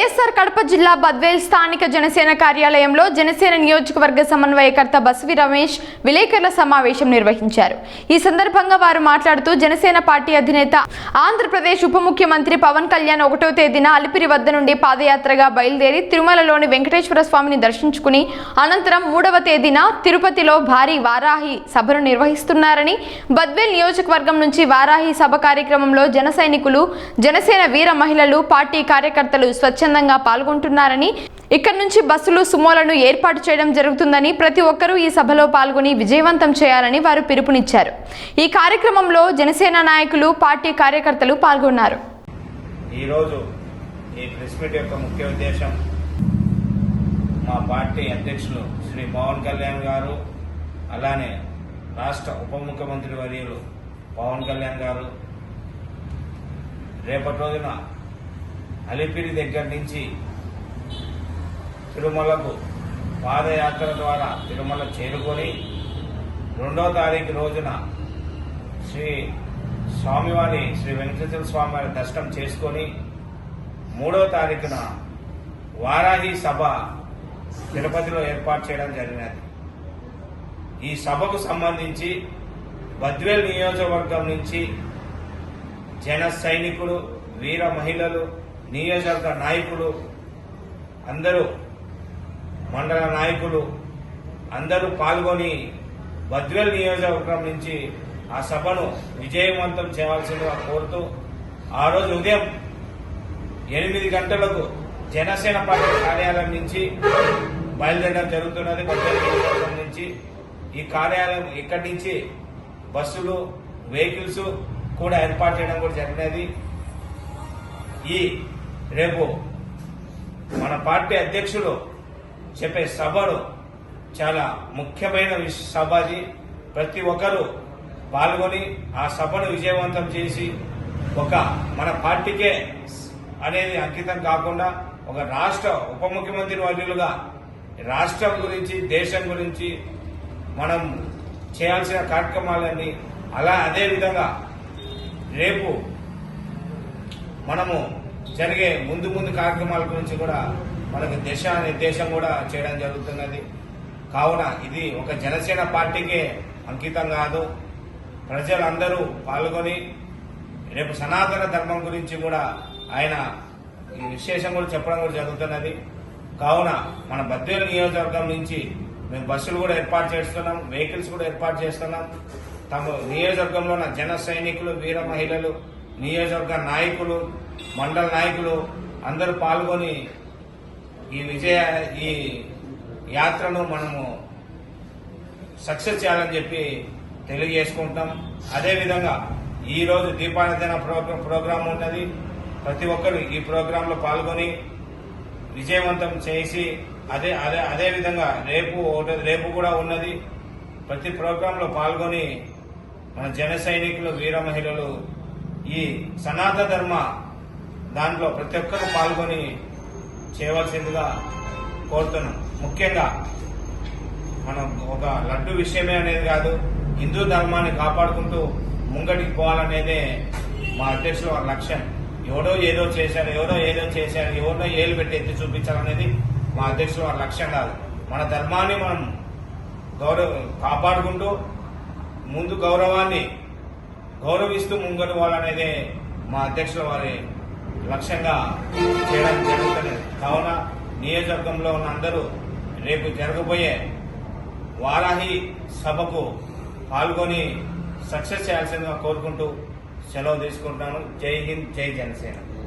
వైఎస్ఆర్ కడప జిల్లా బద్వేల్ స్థానిక జనసేన కార్యాలయంలో జనసేన నియోజకవర్గ సమన్వయకర్త బస్వి రమేష్ విలేకరుల సమావేశం నిర్వహించారు. ఈ సందర్భంగా వారు మాట్లాడుతూ జనసేన పార్టీ అధినేత ఆంధ్రప్రదేశ్ ఉప ముఖ్యమంత్రి పవన్ కళ్యాణ్ ఒకటో తేదీన అలిపిరి వద్ద నుండి పాదయాత్రగా బయలుదేరి తిరుమలలోని వెంకటేశ్వర స్వామిని దర్శించుకుని అనంతరం మూడవ తేదీన తిరుపతిలో భారీ వారాహి సభను నిర్వహిస్తున్నారని బద్వేల్ నియోజకవర్గం నుంచి వారాహి సభ కార్యక్రమంలో జన సైనికులు జనసేన వీర మహిళలు పార్టీ కార్యకర్తలు స్వచ్ఛందంగా పాల్గొంటున్నారని ఇక్కడ నుంచి బస్సులు సుమోలను ఏర్పాటు చేయడం జరుగుతుందని ప్రతి ఒక్కరూ ఈ సభలో పాల్గొని విజయవంతం చేయాలని వారు పిలుపునిచ్చారు. ఈ కార్యక్రమంలో జనసేన నాయకులు పార్టీ కార్యకర్తలు పాల్గొన్నారు. ఈరోజు ఈ ప్రెస్ మీట్ యొక్క ముఖ్య ఉద్దేశం మా పార్టీ అధ్యక్షులు శ్రీ పవన్ కళ్యాణ్ గారు అలానే రాష్ట్ర ఉప ముఖ్యమంత్రి వర్యులు పవన్ కళ్యాణ్ గారు. రేపటి రోజున అలిపిరి దగ్గర నుంచి తిరుమలకు పాదయాత్ర ద్వారా తిరుమల చేరుకొని రెండో తారీఖు రోజున శ్రీ స్వామివారి శ్రీ వెంకటేశ్వర స్వామి వారి దర్శనం చేసుకొని మూడో తారీఖున వారాహి సభ తిరుపతిలో ఏర్పాటు చేయడం జరిగినది. ఈ సభకు సంబంధించి బద్వేల్ నియోజకవర్గం నుంచి జన సైనికులు వీర మహిళలు నియోజకవర్గ నాయకులు అందరూ మండల నాయకులు అందరూ పాల్గొని బద్వేల్ నియోజకవర్గం నుంచి ఆ సభను విజయవంతం చేయవలసిందిగా కోరుతూ ఆ రోజు ఉదయం ఎనిమిది గంటలకు జనసేన పార్టీ కార్యాలయం నుంచి బయలుదేరడం జరుగుతున్నది. బద్వేల్ నియోజకవర్గం నుంచి ఈ కార్యాలయం ఇక్కడి నుంచి బస్సులు వెహికల్స్ కూడా ఏర్పాటు చేయడం కూడా జరిగినది. ఈ రేపు మన పార్టీ అధ్యక్షులు చెప్పే సభలు చాలా ముఖ్యమైన సభది ప్రతి ఒక్కరూ పాల్గొని ఆ సభను విజయవంతం చేసి ఒక మన పార్టీకే అనేది అంకితం కాకుండా ఒక రాష్ట్ర ఉప ముఖ్యమంత్రి వర్యులుగా రాష్ట్రం గురించి దేశం గురించి మనం చేయాల్సిన కార్యక్రమాలన్నీ అలా అదే విధంగా రేపు మనము జరిగే ముందు ముందు కార్యక్రమాల గురించి కూడా మనకు దిశ నిర్దేశం కూడా చేయడం జరుగుతున్నది. కావున ఇది ఒక జనసేన పార్టీకే అంకితం కాదు. ప్రజలందరూ పాల్గొని రేపు సనాతన ధర్మం గురించి కూడా ఆయన ఈ విశేషం కూడా చెప్పడం కూడా జరుగుతున్నది. కావున మన బద్వేలు నియోజకవర్గం నుంచి మేము బస్సులు కూడా ఏర్పాటు చేస్తున్నాం వెహికల్స్ కూడా ఏర్పాటు చేస్తున్నాం. తమ నియోజకవర్గంలో ఉన్న జన సైనికులు వీర మహిళలు నియోజకవర్గ నాయకులు మండల నాయకులు అందరూ పాల్గొని ఈ విజయ ఈ యాత్రను మనము సక్సెస్ చేయాలని చెప్పి తెలియజేసుకుంటాం అదేవిధంగా ఈ రోజు దీపారాధన ప్రోగ్రాం ప్రోగ్రాం ఉన్నది. ప్రతి ఒక్కరు ఈ ప్రోగ్రాంలో పాల్గొని విజయవంతం చేసి అదే అదే అదే విధంగా రేపు ఒకటి- రేపు కూడా ఉన్నది. ప్రతి ప్రోగ్రాంలో పాల్గొని మన జన సైనికులు వీర మహిళలు ఈ సనాతన ధర్మ దాంట్లో ప్రతి ఒక్కరు పాల్గొని చేయవలసిందిగా కోరుతున్నాం. ముఖ్యంగా మనం ఒక లడ్డు విషయమే అనేది కాదు హిందూ ధర్మాన్ని కాపాడుకుంటూ ముంగటికి పోవాలనేదే మా అధ్యక్షుల వారి లక్ష్యం. ఎవడో ఏదో చేశారు ఎవరో ఏదో చేశారు ఎవరినో ఏలు పెట్టి ఎత్తి చూపించాలనేది మా అధ్యక్షుల వారి లక్ష్యం కాదు. మన ధర్మాన్ని మనం గౌరవ కాపాడుకుంటూ ముందు గౌరవాన్ని గౌరవిస్తూ ముంగడు పోవాలనేదే మా అధ్యక్షుల వారి లక్ష్యంగా చేయడం జరుగుతుంది కావున నియోజకవర్గంలో ఉన్న అందరూ రేపు జరగబోయే వారాహి సభకు పాల్గొని సక్సెస్ చేయాల్సిందిగా కోరుకుంటూ సెలవు తీసుకుంటాను జై హింద్ జై జనసేన.